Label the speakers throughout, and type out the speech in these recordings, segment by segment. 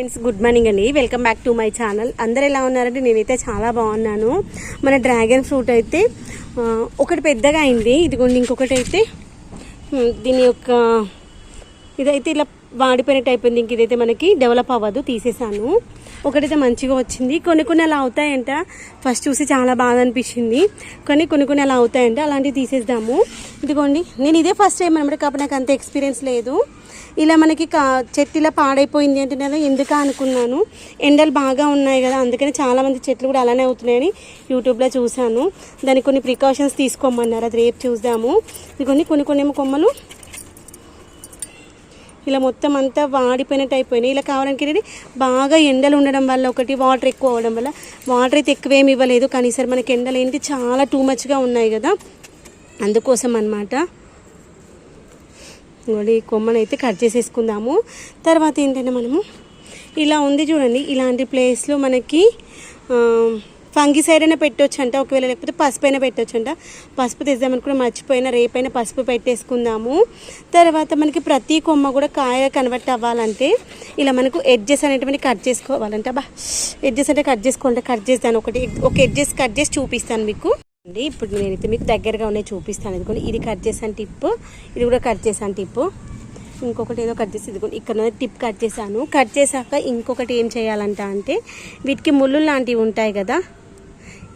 Speaker 1: Friends good morning అండి. Welcome back to my channel. అందరు ఎలా ఉన్నారంటే నేనైతే చాలా బాగున్నాను. మన డ్రాగన్ ఫ్రూట్ అయితే ఒకటి పెద్దగా అయింది. ఇదిగోండి ఇంకొకటి అయితే దీని యొక్క ఇదైతే ఇలా వాడిపోయినట్టు అయిపోయింది. ఇంక ఇదైతే మనకి డెవలప్ అవ్వదు తీసేసాను. ఒకటైతే మంచిగా వచ్చింది. కొన్ని కొన్ని అలా అవుతాయంట ఫస్ట్ చూసి చాలా బాధ అనిపించింది. కానీ కొన్ని కొన్ని అలా అవుతాయంట అలాంటివి తీసేద్దాము. ఇదిగోండి నేను ఇదే ఫస్ట్ టైం అనమాట కాబట్టి నాకు అంత ఎక్స్పీరియన్స్ లేదు. ఇలా మనకి కా చెట్టు ఇలా పాడైపోయింది అంటే నేను ఎందుకు అనుకున్నాను. ఎండలు బాగా ఉన్నాయి కదా అందుకని చాలామంది చెట్లు కూడా అలానే అవుతున్నాయని యూట్యూబ్లో చూశాను. దానికి కొన్ని ప్రికాషన్స్ తీసుకోమన్నారు. అది రేపు చూద్దాము. ఇదిగోండి కొన్ని కొన్ని ఏమో కొమ్మలు ఇలా మొత్తం అంతా వాడిపోయినట్టు అయిపోయినాయి. ఇలా కావడానికి ఏంటంటే బాగా ఎండలు ఉండడం వల్ల ఒకటి వాటర్ ఎక్కువ అవ్వడం వల్ల. వాటర్ అయితే ఎక్కువేమి ఇవ్వలేదు. కానీ మనకి ఎండలు ఏంటి? చాలా టూ మచ్గా ఉన్నాయి కదా. అందుకోసం అన్నమాట. ఇంకోటి ఈ కట్ చేసేసుకుందాము. తర్వాత ఏంటంటే మనము ఇలా ఉంది చూడండి. ఇలాంటి ప్లేస్లో మనకి ఫంగిసైడ్ అయినా పెట్టొచ్చంట ఒకవేళ లేకపోతే పసుపు అయినా పెట్టొచ్చంట. పసుపు తెద్దామని కూడా మర్చిపోయినా రేపైనా పసుపు పెట్టేసుకుందాము. తర్వాత మనకి ప్రతి కొమ్మ కూడా కాయ కన్వర్ట్ అవ్వాలంటే ఇలా మనకు ఎడ్జెస్ అనేటువంటి కట్ చేసుకోవాలంట. బా ఎడ్జెస్ అంటే కట్ చేసుకోవాలంటే కట్ చేస్తాను ఒకటి. ఒక ఎడ్జెస్ కట్ చేసి చూపిస్తాను మీకు. అండి ఇప్పుడు నేనైతే మీకు దగ్గరగా ఉన్నాయి చూపిస్తాను. ఎందుకంటే ఇది కట్ చేసాను టిప్ ఇది కూడా కట్ చేసాను టిప్ ఇంకొకటి ఏదో కట్ చేసి ఇదిగోండి ఇక్కడ టిప్ కట్ చేశాను. కట్ చేశాక ఇంకొకటి ఏం చేయాలంట అంటే వీటికి ముళ్ళు లాంటివి ఉంటాయి కదా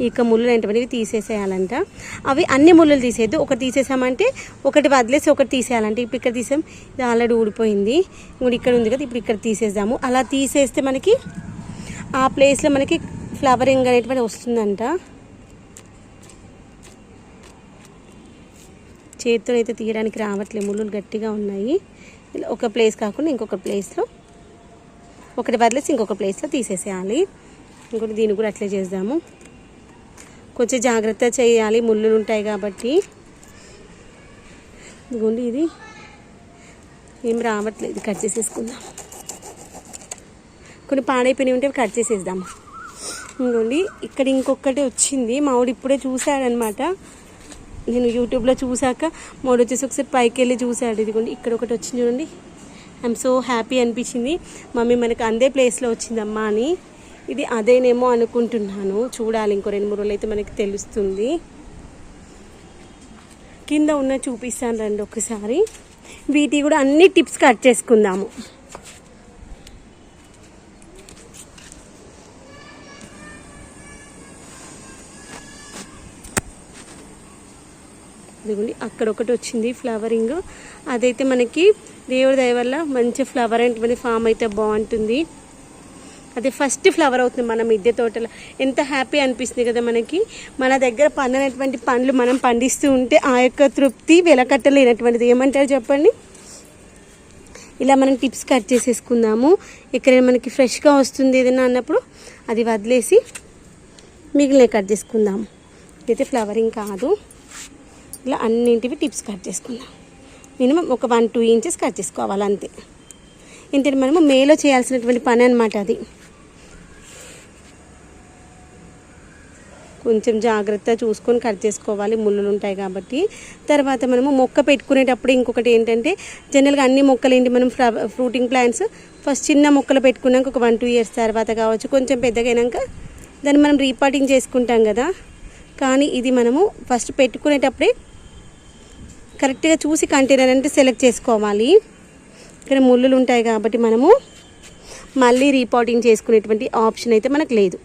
Speaker 1: ఇక ముళ్ళు అనేటువంటివి తీసేసేయాలంట. అవి అన్ని ముళ్ళు తీసేయద్దు. ఒకటి తీసేసామంటే ఒకటి వదిలేసి ఒకటి తీసేయాలంటే. ఇప్పుడు ఇక్కడ తీసాం. ఇది ఆల్రెడీ ఊడిపోయింది. ఇప్పుడు ఇక్కడ ఉంది కదా ఇప్పుడు ఇక్కడ తీసేద్దాము. అలా తీసేస్తే మనకి ఆ ప్లేస్లో మనకి ఫ్లవరింగ్ అనేటువంటి వస్తుందంట. చేతితో అయితే తీయడానికి రావట్లేదు ముళ్ళు గట్టిగా ఉన్నాయి. ఇలా ఒక ప్లేస్ కాకుండా ఇంకొక ప్లేస్లో ఒకటి వదిలేసి ఇంకొక ప్లేస్లో తీసేసేయాలి. ఇంకోటి దీన్ని కూడా అట్లే చేద్దాము. కొంచెం జాగ్రత్త చేయాలి. ముళ్ళులు ఉంటాయి కాబట్టి. ఇదిగోండి ఇది. ఏం రావట్లేదు. కట్ చేసేసుకుందాం. కొన్ని పాడైపోయినవి ఉంటే కట్ చేసేద్దాం. ఇంకోండి ఇక్కడ ఇంకొకటి వచ్చింది. మావిడు ఇప్పుడే చూశాడనమాట. నేను యూట్యూబ్లో చూశాక మూడు వచ్చేసి ఒకసారి పైకి వెళ్ళి చూశాడు. ఇదిగోండి. ఇక్కడ ఒకటి వచ్చింది చూడండి. ఐఎమ్ సో హ్యాపీ అనిపించింది. మమ్మీ మనకు అందే ప్లేస్లో వచ్చిందమ్మా అని. ఇది అదేనేమో అనుకుంటున్నాను. చూడాలి ఇంకో రెండు మూడు రోజులు అయితే మనకి తెలుస్తుంది. కింద ఉన్న చూపిస్తాను రండి ఒకసారి. వీటి కూడా అన్ని టిప్స్ కట్ చేసుకుందాము. ఇదిగోండి అక్కడ ఒకటి వచ్చింది ఫ్లవరింగ్. అదైతే మనకి దేవుడి దయ వల్ల మంచి ఫ్లవర్ అనేటువంటి ఫామ్ అయితే బాగుంటుంది. అది ఫస్ట్ ఫ్లవర్ అవుతుంది మన మిద్దె తోటలో. ఎంత హ్యాపీ అనిపిస్తుంది కదా మనకి. మన దగ్గర పండినటువంటి పండ్లు మనం పండిస్తూ ఉంటే ఆ యొక్క తృప్తి వెలకట్టలేనటువంటిది. ఏమంటారు చెప్పండి? ఇలా మనం టిప్స్ కట్ చేసేసుకుందాము. ఎక్కడైనా మనకి ఫ్రెష్గా వస్తుంది ఏదైనా అన్నప్పుడు అది వదిలేసి మిగిలిన కట్ చేసుకుందాము అయితే ఫ్లవరింగ్ కాదు. ఇలా అన్నింటివి టిప్స్ కట్ చేసుకుందాం. మినిమం ఒక వన్ టూ ఇంచెస్ కట్ చేసుకోవాలి అంతే. ఏంటంటే మనము మేలో చేయాల్సినటువంటి పని అనమాట అది. కొంచెం జాగ్రత్త చూసుకొని కట్ చేసుకోవాలి. ముళ్ళులు ఉంటాయి కాబట్టి. తర్వాత మనము మొక్క పెట్టుకునేటప్పుడు ఇంకొకటి ఏంటంటే జనరల్గా అన్ని మొక్కలు ఏంటి మనం ఫ్రూటింగ్ ప్లాంట్స్ ఫస్ట్ చిన్న మొక్కలు పెట్టుకున్నాక ఒక వన్ టూ ఇయర్స్ తర్వాత కావచ్చు కొంచెం పెద్దగైనాక దాన్ని మనం రీపాటింగ్ చేసుకుంటాం కదా. కానీ ఇది మనము ఫస్ట్ పెట్టుకునేటప్పుడే కరెక్ట్గా చూసి కంటైనర్ అంటే సెలెక్ట్ చేసుకోవాలి. ఇక్కడ ముళ్ళులు ఉంటాయి కాబట్టి మనము మళ్ళీ రీపాటింగ్ చేసుకునేటువంటి ఆప్షన్ అయితే మనకు లేదు.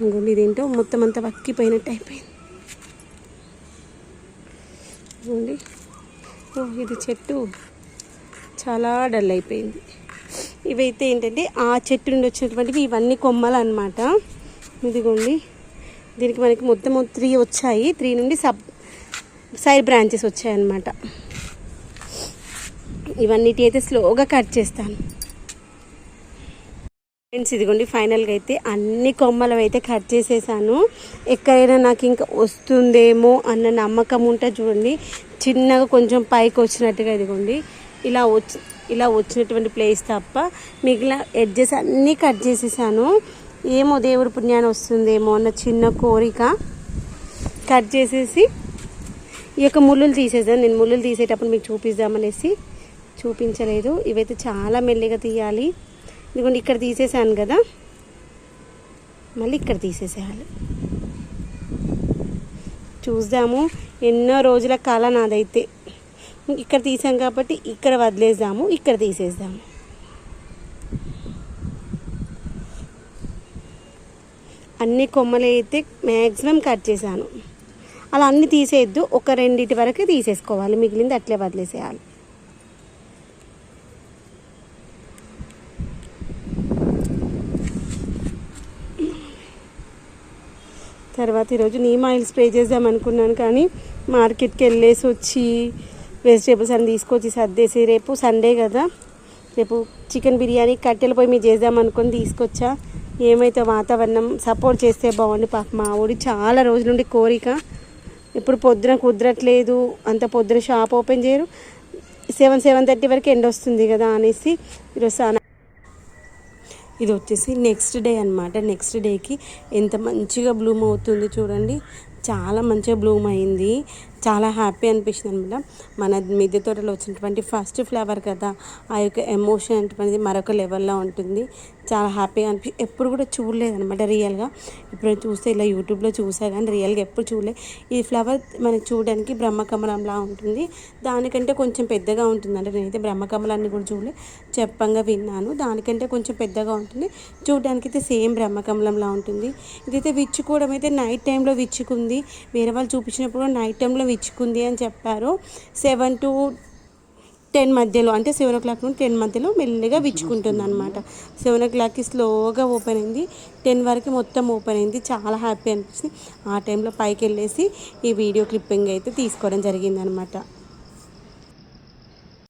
Speaker 1: ఇంకోండి ఇదేంటో మొత్తం అంతా వక్కిపోయినట్టు అయిపోయింది. ఇంకోండి ఓ ఇది చెట్టు చాలా డల్ అయిపోయింది. ఇవైతే ఏంటంటే ఆ చెట్టు నుండి వచ్చినటువంటివి ఇవన్నీ కొమ్మలు అనమాట ఇదిగోండి దీనికి మనకి మొత్తం త్రీ వచ్చాయి. త్రీ నుండి సబ్ సైడ్ బ్రాంచెస్ వచ్చాయన్నమాట. ఇవన్నిటి అయితే స్లోగా కట్ చేస్తాను. ఫ్రెండ్స్ ఇదిగోండి ఫైనల్గా అయితే అన్ని కొమ్మలు అయితే కట్ చేసేసాను. ఎక్కడైనా నాకు ఇంకా వస్తుందేమో అన్న నమ్మకం ఉంటే చూడండి చిన్నగా కొంచెం పైకి వచ్చినట్టుగా ఇదిగోండి. ఇలా వచ్చి ఇలా వచ్చినటువంటి ప్లేస్ తప్ప మిగిలిన ఎడ్జెస్ అన్నీ కట్ చేసేసాను. ఏమో దేవుడి పుణ్యాన్ని వస్తుందేమో అన్న చిన్న కోరిక కట్ చేసేసి ఈ యొక్క ముళ్ళులు తీసేసాను నేను ముళ్ళులు తీసేటప్పుడు మీకు చూపిద్దామనేసి చూపించలేదు. ఇవైతే చాలా మెల్లిగా తీయాలి. ఇదిగోండి ఇక్కడ తీసేసాను కదా. మళ్ళీ ఇక్కడ తీసేసేయాలి. చూద్దాము ఎన్నో రోజుల కాలం నాదైతే. ఇక్కడ తీసాం కాబట్టి ఇక్కడ వదిలేద్దాము ఇక్కడ తీసేద్దాము. అన్ని కొమ్మలు అయితే మ్యాక్సిమం కట్ చేశాను. అలా అన్నీ తీసేయద్దు ఒక రెండింటి వరకు తీసేసుకోవాలి మిగిలింది అట్లే వదిలేసేయాలి. తర్వాత ఈరోజు నీమ్ ఆయిల్ స్ప్రే చేద్దాం అనుకున్నాను కానీ మార్కెట్కి వెళ్ళేసి వచ్చి వెజిటేబుల్స్ అన్ని తీసుకొచ్చి సర్దేసి రేపు సండే కదా రేపు చికెన్ బిర్యానీ కట్టెల పొయ్యి మీద చేద్దాం అనుకొని తీసుకొచ్చా. ఏమైతే వాతావరణం సపోర్ట్ చేస్తే బాగుంది పాప. మా ఊడి చాలా రోజుల నుండి కోరిక. ఇప్పుడు పొద్దున కుదరట్లేదు అంత పొద్దున షాప్ ఓపెన్ చేయరు. సెవెన్ సెవెన్ థర్టీ వరకు ఎండ వస్తుంది కదా అనేసి ఈరోజు ఇది వచ్చేసి నెక్స్ట్ డే అనమాట నెక్స్ట్ డేకి ఎంత మంచిగా బ్లూమ్ అవుతుంది చూడండి. చాలా మంచిగా బ్లూమ్ అయింది. చాలా హ్యాపీ అనిపించింది అనమాట. మన మిద్దె తోటలో వచ్చినటువంటి ఫస్ట్ ఫ్లవర్ కదా ఆ యొక్క ఎమోషన్ అటువంటిది మరొక లెవెల్లో ఉంటుంది. చాలా హ్యాపీగా అనిపి ఎప్పుడు కూడా చూడలేదన్నమాట రియల్గా ఇప్పుడు చూస్తే ఇలా యూట్యూబ్లో చూసా కానీ రియల్గా ఎప్పుడు చూడలే. ఈ ఫ్లవర్ మనకి చూడడానికి బ్రహ్మకమలంలా ఉంటుంది. దానికంటే కొంచెం పెద్దగా ఉంటుంది. అంటే నేనైతే బ్రహ్మకమలాన్ని కూడా చూడలే. చెప్పంగా విన్నాను. దానికంటే కొంచెం పెద్దగా ఉంటుంది. చూడడానికి అయితే సేమ్ బ్రహ్మకమలంలా ఉంటుంది. ఇదైతే విచ్చుకోవడం అయితే నైట్ టైంలో విచ్చుకుంది. వేరే వాళ్ళు చూపించినప్పుడు నైట్ టైంలో ఇచ్చుకుంది అని చెప్పారు. సెవెన్ టు టెన్ మధ్యలో అంటే సెవెన్ ఓ క్లాక్ నుండి టెన్ మధ్యలో మెల్లిగా విచ్చుకుంటుంది అనమాట సెవెన్ ఓ క్లాక్కి స్లోగా ఓపెన్ అయింది. టెన్ వరకు మొత్తం ఓపెన్ అయింది. చాలా హ్యాపీ అనిపిస్తుంది ఆ టైంలో పైకి వెళ్ళేసి ఈ వీడియో క్లిప్పింగ్ అయితే తీసుకోవడం జరిగింది అనమాట